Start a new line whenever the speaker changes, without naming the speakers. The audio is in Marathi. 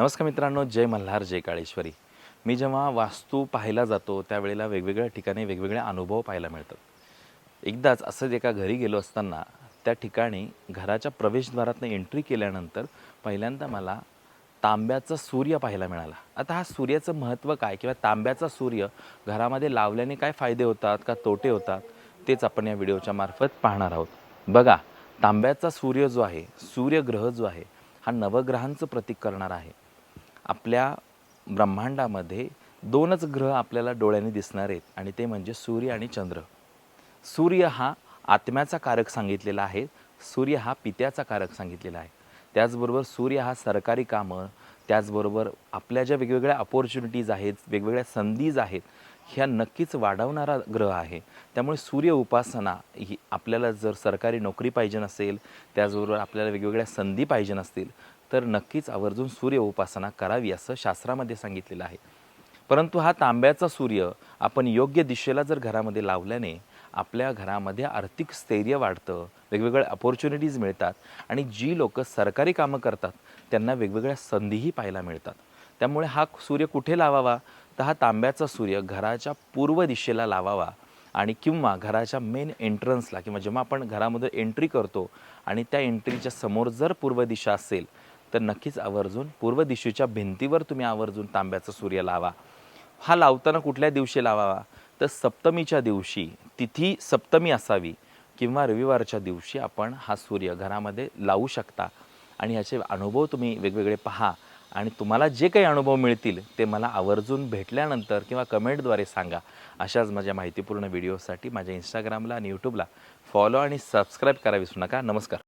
नमस्कार मित्रांनो जय मल्हार जय काळेश्वरी. मी जेव्हा वास्तू पाहायला जातो त्यावेळेला वेगवेगळ्या ठिकाणी वेगवेगळे अनुभव पाहायला मिळतात. एकदाच असंच एका घरी गेलो असताना त्या ठिकाणी घराच्या प्रवेशद्वारातनं एंट्री केल्यानंतर पहिल्यांदा मला तांब्याचा सूर्य पाहायला मिळाला. आता हा सूर्याचं महत्त्व काय किंवा तांब्याचा सूर्य घरामध्ये लावल्याने काय फायदे होतात का तोटे होतात तेच आपण या व्हिडिओच्या मार्फत पाहणार आहोत. बघा तांब्याचा सूर्य जो आहे सूर्यग्रह जो आहे हा नवग्रहांचं प्रतीक करणारा आहे. आपल्या ब्रह्मांडामध्ये दोनच ग्रह आपल्याला डोळ्याने दिसणार आहेत आणि ते म्हणजे सूर्य आणि चंद्र. सूर्य हा आत्म्याचा कारक सांगितलेला आहे सूर्य हा पित्याचा कारक सांगितलेला आहे. त्याचबरोबर सूर्य हा सरकारी कामं त्याचबरोबर आपल्या ज्या वेगवेगळ्या अपॉर्च्युनिटीज आहेत वेगवेगळ्या संधीज आहेत ह्या नक्कीच वाढवणारा ग्रह आहे. त्यामुळे सूर्य उपासना ही आपल्याला जर सरकारी नोकरी पाहिजे नसेल त्याचबरोबर आपल्याला वेगवेगळ्या संधी पाहिजे नसतील तर नक्कीच आवर्जून सूर्य उपासना करावी असं शास्त्रामध्ये सांगितलेलं आहे. परंतु हा तांब्याचा सूर्य आपण योग्य दिशेला जर घरामध्ये लावल्याने आपल्या घरामध्ये आर्थिक स्थैर्य वाढतं वेगवेगळ्या अपॉर्च्युनिटीज मिळतात आणि जी लोक सरकारी कामं करतात त्यांना वेगवेगळ्या संधीही पाहायला मिळतात. त्यामुळे हा सूर्य कुठे लावावा? तर हा तांब्याचा सूर्य घराच्या पूर्व दिशेला लावावा आणि किंवा घराच्या मेन एंट्रन्सला किंवा जेव्हा आपण घरामध्ये एंट्री करतो आणि त्या एंट्रीच्या समोर जर पूर्व दिशा असेल तर नक्कीच आवर्जून पूर्व दिशेच्या भिंतीवर तुम्ही आवर्जून तांब्याचा सूर्य लावा. हा लावताना कुठल्या दिवशी लावावा? तर सप्तमीच्या दिवशी तिथी सप्तमी असावी किंवा रविवारच्या दिवशी आपण हा सूर्य घरामध्ये लावू शकता. आणि ह्याचे अनुभव तुम्ही वेगवेगळे पहा. आणि तुम्हाला जे काही अनुभव मिळतील ते मला आवर्जून भेटल्यानंतर किंवा कमेंटद्वारे सांगा. अशाच माझ्या माहितीपूर्ण व्हिडिओसाठी माझ्या इंस्टाग्रामला आणि यूट्यूबला फॉलो आणि सबस्क्राईब करा विसरू नका. नमस्कार.